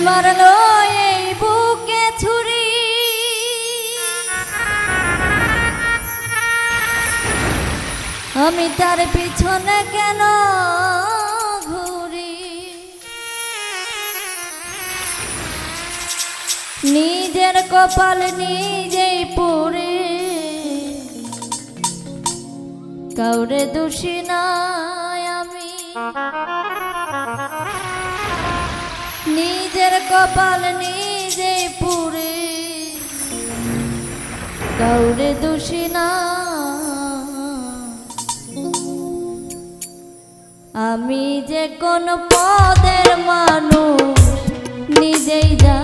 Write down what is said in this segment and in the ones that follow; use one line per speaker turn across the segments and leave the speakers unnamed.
মারলো এই বুকে ছুরি। আমি তার পিছনে কেন ঘুরি? নিজের কপাল নিজেই পুরে। কাউরে দোষী না আমি। কপাল নিজে পুরে কাউরে দোষী না। আমি যে কোন পদের মানুষ নিজেই যা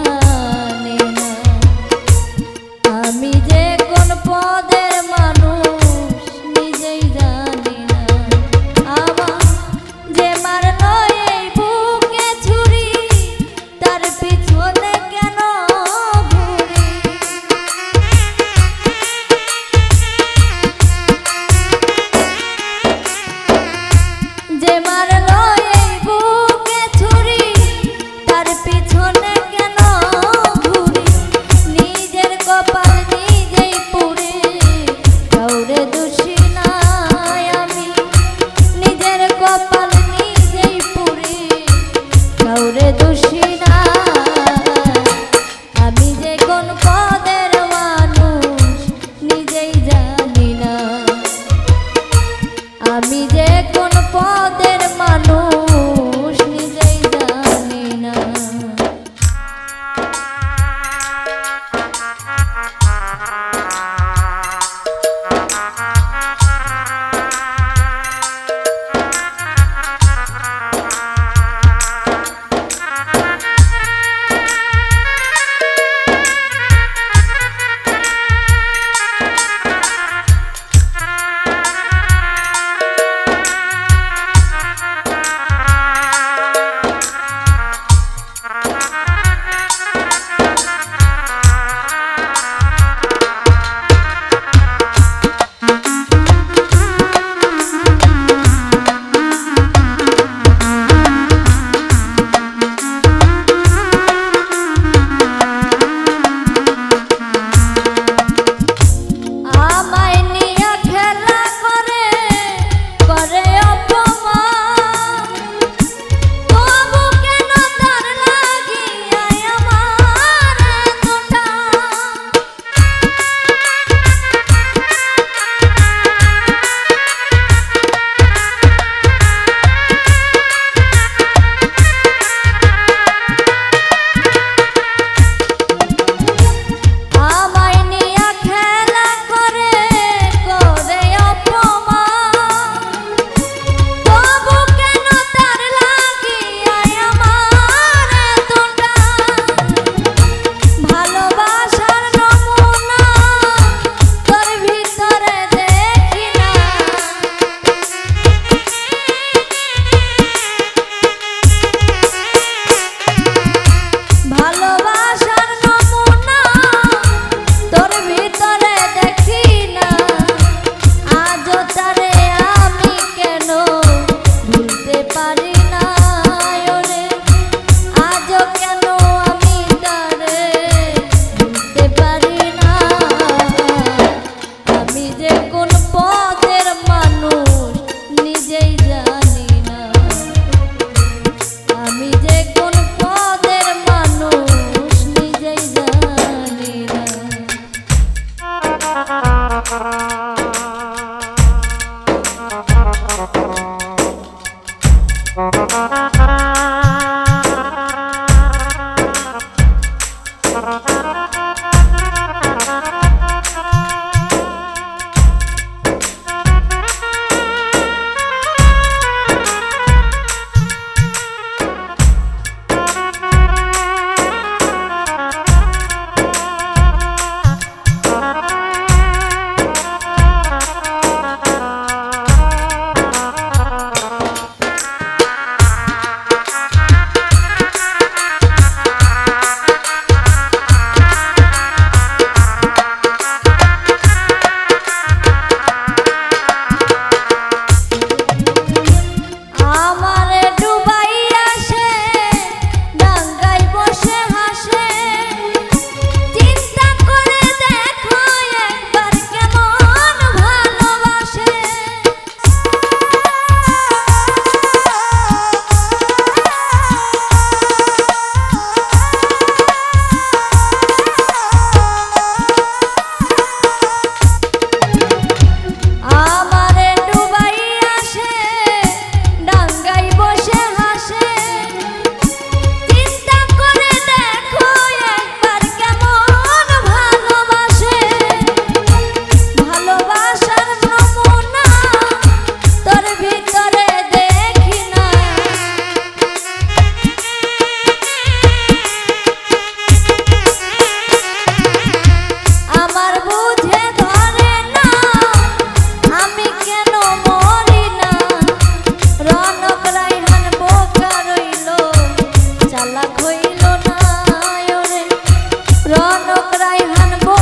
রাইহান বল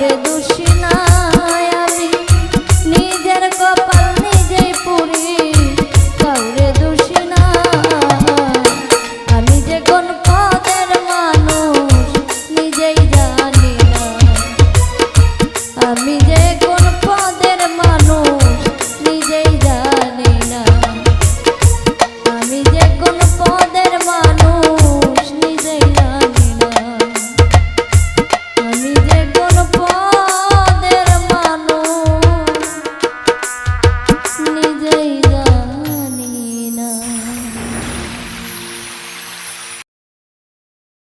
মোরে দোষী